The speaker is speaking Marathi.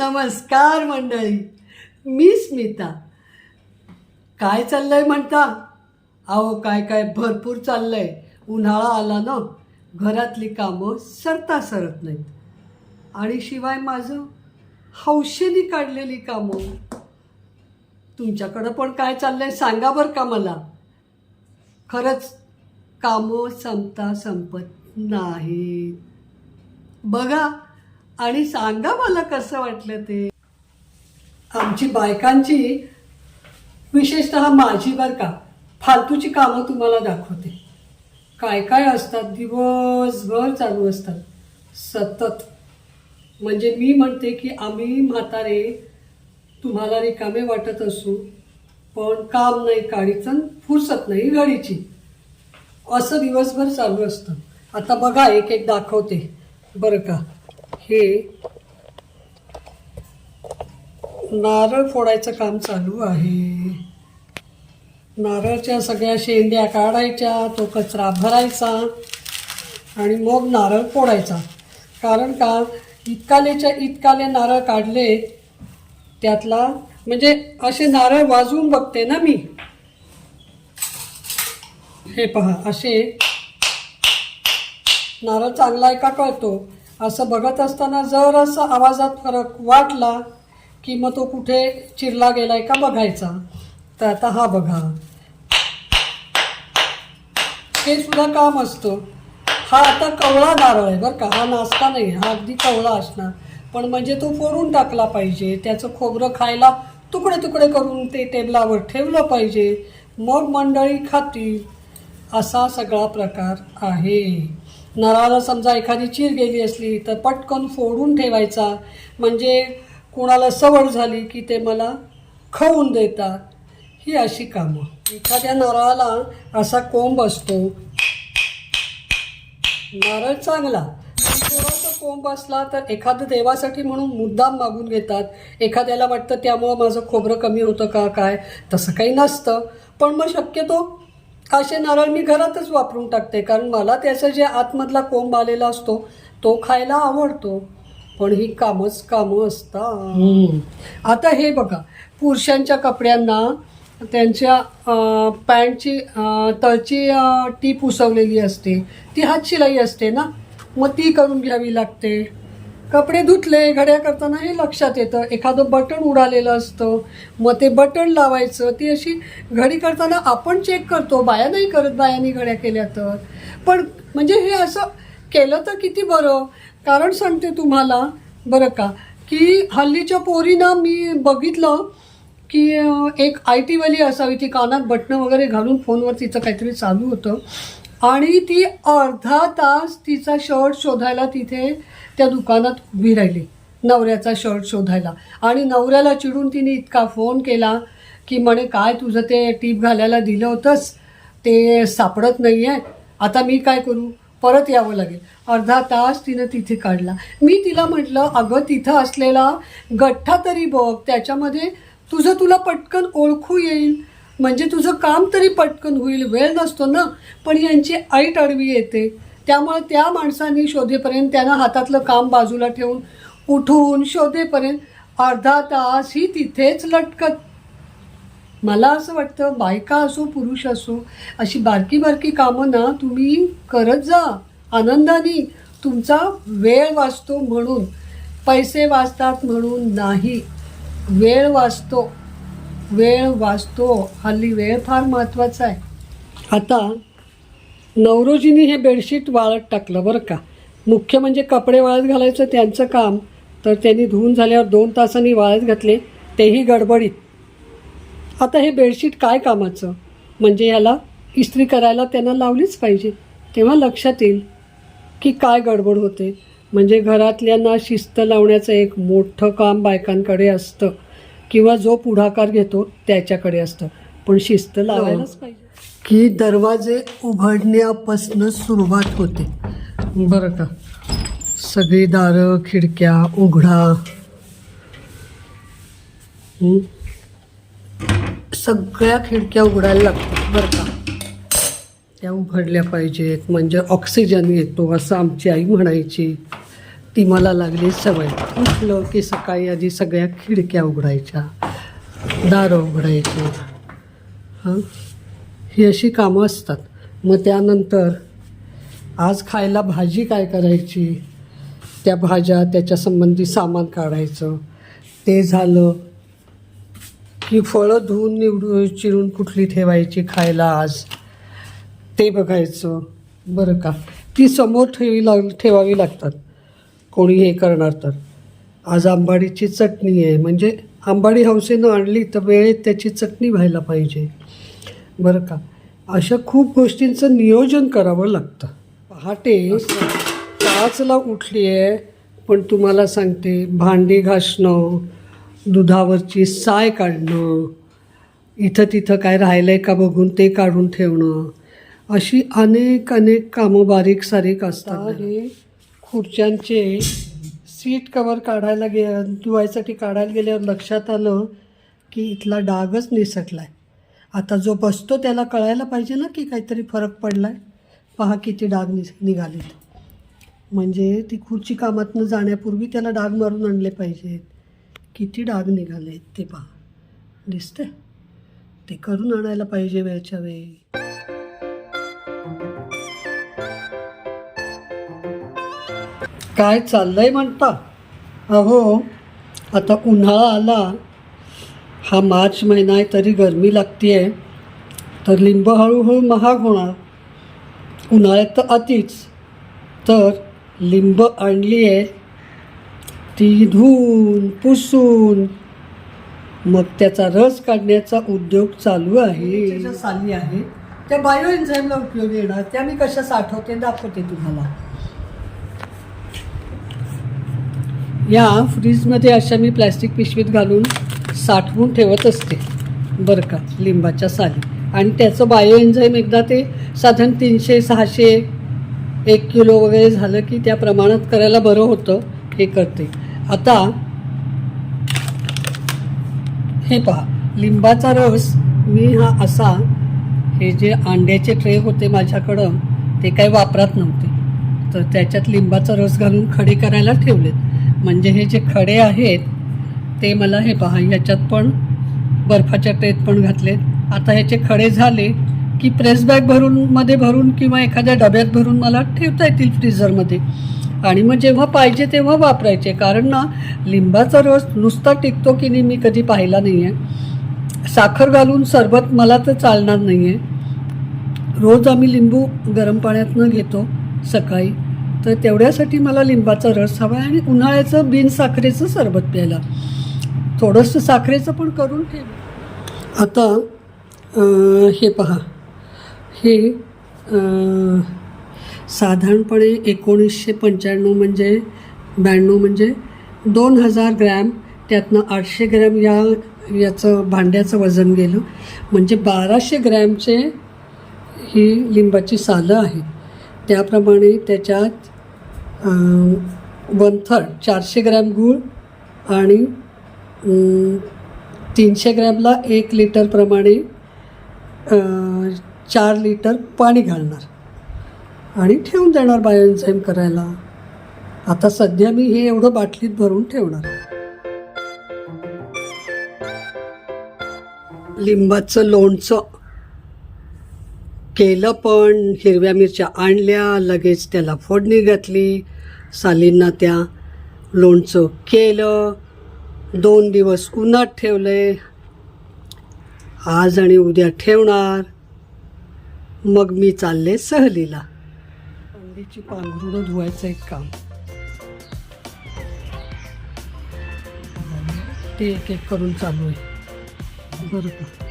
नमस्कार मंडळी. मी स्मिता. काय चाललंय म्हणता? अहो काय काय भरपूर चाललंय. उन्हाळा आला ना? घरातली कामं सरता सरत नाहीत. आणि शिवाय माझं हौशेने काढलेली कामं. तुमच्याकडं पण काय चाललंय सांगा बरं का मला. खरंच कामं संपता संपत नाही बघा आणि सांगा मला कसं वाटलं ते? आमची बायकांची विशेषतः माझी बरं का फालतूची कामं तुम्हाला दाखवते. काय काय असतात दिवसभर चालू असतात. सतत. म्हणजे मी म्हणते की आम्ही म्हातारे तुम्हाला रिकामे वाटत असू पण काम नाही काढीचं फुरसत नाही घडीची असं दिवसभर चालू असतं. आता बघा एक एक दाखवते. बरं का. हे नारळ फोडायचं काम चालू आहे. नारळच्या सगळ्या शेंड्या काढायच्या तो कचरा भरायचा आणि मग नारळ फोडायचा. कारण का? इतकालेच्या इतकाले नारळ काढले त्यातला म्हणजे असे नारळ वाजवून बघते ना मी. हे पहा असे नारळ चांगला आहे का कळतो? असं बघत असताना जर असं आवाजात फरक वाटला की मग तो कुठे चिरला गेलाय का बघायचा? तर आता हा बघा. हे सुद्धा काम असतं. हा आता कवळा नारळ आहे बरं का. हा नाचता नाही हा अगदी कवळा असणार. पण म्हणजे तो फोडून टाकला पाहिजे. त्याचं खोबरं खायला तुकडे तुकडे करून ते टेबलावर ठेवलं पाहिजे. मग मंडळी खातील. असा सगळा प्रकार आहे. नराला समजा एखादी चीर गेली असली तर पटकन फोडून ठेवायचा. म्हणजे कोणाला सवड झाली की ते मला खाऊन देतात. ही अशी कामं. एखाद्या नारळाला असा कोंब असतो. नारळ चांगला. थोडासा कोंब असला तर एखादं देवासाठी म्हणून मुद्दाम मागून घेतात. एखाद्याला वाटतं त्यामुळं माझं खोबरं कमी होतं का काय? तसं काही नसतं. पण मग शक्यतो असे नारळ मी घरातच वापरून टाकते कारण मला त्याचं जे आतमधला कोंब आलेला असतो तो खायला आवडतो. पण ही कामच कामं असतात. आता हे बघा पुरुषांच्या कपड्यांना त्यांच्या पॅन्टची तळची अं, टीप उसवलेली असते. ती हातशिलाई असते ना? मग ती करून घ्यावी लागते. कपडे धुतले घड्या करताना हे लक्षात येतं. एखादं बटन उडालेलं असतं. मग ते बटन लावायचं. ती अशी घडी करताना आपण चेक करतो. बाया नाही करत बायांनी घड्या केल्या तर. पण म्हणजे हे असं केलं तर किती बरं? कारण सांगते तुम्हाला बरं का की हल्लीच्या पोरीना मी बघितलं की एक आय टीवाली असावी ती कानात बटणं वगैरे घालून फोनवर तिचं काहीतरी चालू होतं. आणि ती अर्धा तास तिचा शर्ट शोधायला तिथे त्या दुकानात उभी राहिली. नवऱ्याचा शर्ट शोधायला. आणि नवऱ्याला चिडून तिने इतका फोन केला की म्हणे काय तुझं ते टीप घालायला दिलं होतंस? ते सापडत नाही आहे आता मी काय करू? परत यावं लागेल. अर्धा तास तिनं तिथे काढला. मी तिला म्हटलं अगं तिथं असलेला गठ्ठा तरी बघ. त्याच्यामध्ये तुझं तुला पटकन ओळखू येईल. म्हणजे तुझं काम तरी पटकन होईल वेळ नसतो ना. पण यांची ऐट अडवी येते. त्यामुळे त्या माणसांनी शोधेपर्यंत त्यानं हातातलं काम बाजूला ठेवून उठून शोधेपर्यंत अर्धा तास ही तिथेच लटकत. मला असं वाटतं बायका असो पुरुष असो अशी बारकी बारकी कामं ना तुम्ही करत जा. आनंदाने तुमचा वेळ वाचतो म्हणून. पैसे वाचतात म्हणून नाही. वेळ वाचतो. वेळ वाचतो हल्ली वेळ फार महत्त्वाचा आहे. आता नवरोजीनी हे बेडशीट वाळत टाकलं बरं का. मुख्य म्हणजे कपडे वाळत घालायचं त्यांचं काम तर त्यांनी धुवून झाल्यावर दोन तासांनी वाळत घातले तेही गडबडीत. आता हे बेडशीट काय कामाचं? म्हणजे याला इस्त्री करायला त्यांना लावलीच पाहिजे. तेव्हा लक्षात येईल की काय गडबड होते. म्हणजे घरातल्यांना शिस्त लावण्याचं एक मोठं काम बायकांकडे असतं. किंवा जो पुढाकार घेतो त्याच्याकडे असतं. पण शिस्त लावायलाच पाहिजे. की दरवाजे उघडण्यापासून सुरुवात होते. बरं का. सगळी दारं खिडक्या उघडा. हं? सगळ्या खिडक्या उघडायला लागतात. बरं का. त्या उघडल्या पाहिजेत. म्हणजे ऑक्सिजन येतो असं आमची आई म्हणायची. ती मला लागली सवय. उठलो की सकाळी आधी सगळ्या खिडक्या उघडायच्या दारं उघडायची. हां? ही अशी कामं असतात. मग त्यानंतर आज खायला भाजी काय करायची? त्या भाज्या त्याच्या संबंधी सामान काढायचं. ते झालं की फळं धुवून निवडून चिरून कुठली ठेवायची खायला आज? ते बघायचं. बरं का? ती समोर ठेवी लाग ठेवावी लागतात. कोणी हे करणार तर? आज आंबाडीची चटणी आहे. म्हणजे आंबाडी हौसेनं आणली तर वेळेत त्याची चटणी व्हायला पाहिजे. बरं का? अशा खूप गोष्टींचं नियोजन करावं लागतं. पहाटे पाचला उठली आहे पण तुम्हाला सांगते भांडी घासणं दुधावरची साय काढणं इथं तिथं काय राहिलं आहे का बघून ते काढून ठेवणं अशी अनेक अनेक कामं बारीक सारीक असतात. हे खुर्च्यांचे सीट कवर काढायला गे धुवायसाठी काढायला गेल्यावर लक्षात आलं की इथला डागच निसटला आहे आता जो बसतो त्याला कळायला पाहिजे ना की काहीतरी फरक पडला आहे पहा किती डाग नि निघालेत. म्हणजे ती खुर्ची कामातनं जाण्यापूर्वी त्याला डाग मारून आणले पाहिजेत. किती डाग निघालेत ते पहा. दिसते ते करून आणायला पाहिजे वेळच्या वेळी. काय चाललंय म्हणता? अहो आता उन्हाळा आला. हा मार्च महिना आहे तरी गरमी लागते आहे तर लिंब हळूहळू महाग होणार. उन्हाळ्यात तर अतिच. तर लिंब आणली आहे ती धुवून पुसून. मग त्याचा रस काढण्याचा उद्योग चालू आहे. म्हणजे त्याच्या साली आहे त्या बायो एन्झाईमला उपयोगी येणार. त्या मी कशा साठवते दाखवते तुम्हाला. या फ्रीजमध्ये अशा मी प्लॅस्टिक पिशवीत घालून साठवून ठेवत असते. बरं का लिंबाच्या साली. आणि त्याचं बायो एन्झाईम एकदा ते साधारण तीनशे सहाशे एक किलो वगैरे झालं की त्या प्रमाणात करायला बरं होतं हे करते. आता हे पहा लिंबाचा रस मी हा असा हे जे अंड्याचे ट्रे होते माझ्याकडं ते काही वापरात नव्हते. तर त्याच्यात लिंबाचा रस घालून खडे करायला ठेवलेत. म्हणजे हे जे खडे आहेत ते मला हे पहा ह्याच्यात पण बर्फाच्या ट्रेत पण घातलेत. आता ह्याचे खडे झाले की प्रेस बॅग भरून मध्ये भरून किंवा एखाद्या डब्यात भरून मला ठेवता येतील फ्रीझरमध्ये आणि मग जेव्हा पाहिजे तेव्हा वापरायचे. कारण ना लिंबाचा रस नुसता टिकतो की नाही मी कधी पाहिला नाही आहे साखर घालून सरबत मला तर चालणार नाही आहे रोज आम्ही लिंबू गरम पाण्यातनं घेतो सकाळी. तर तेवढ्यासाठी मला लिंबाचा रस हवा आहे आणि उन्हाळ्याचं बिन साखरेचं सरबत प्यायला. थोडंसं साखरेचं पण करून ठेव. आता हे पहा. हे साधारणपणे एकोणीसशे पंच्याण्णव म्हणजे ब्याण्णव म्हणजे दोन हजार ग्रॅम त्यातनं आठशे ग्रॅम या याचं भांड्याचं वजन गेलं. म्हणजे बाराशे ग्रॅमचे ही लिंबाची सालं आहेत. त्याप्रमाणे त्याच्यात वन थर्ड चारशे ग्रॅम गूळ आणि तीनशे ग्रॅमला एक लिटरप्रमाणे चार लिटर पाणी घालणार. आणि ठेवून देणार बायोएन्झाईम करायला. आता सध्या मी हे एवढं बाटलीत भरून ठेवणार. लिंबाचं लोणचं केलं पण हिरव्या मिरच्या आणल्या लगेच त्याला फोडणी घातली. सालींना त्या लोणचं केलं. दोन दिवस उन्हात ठेवले. आज आणि उद्या ठेवणार. मग मी चालले सहलीला. अंडीची पांघरुणं धुवायचं एक काम. ते एक एक करून चालू आहे. बरं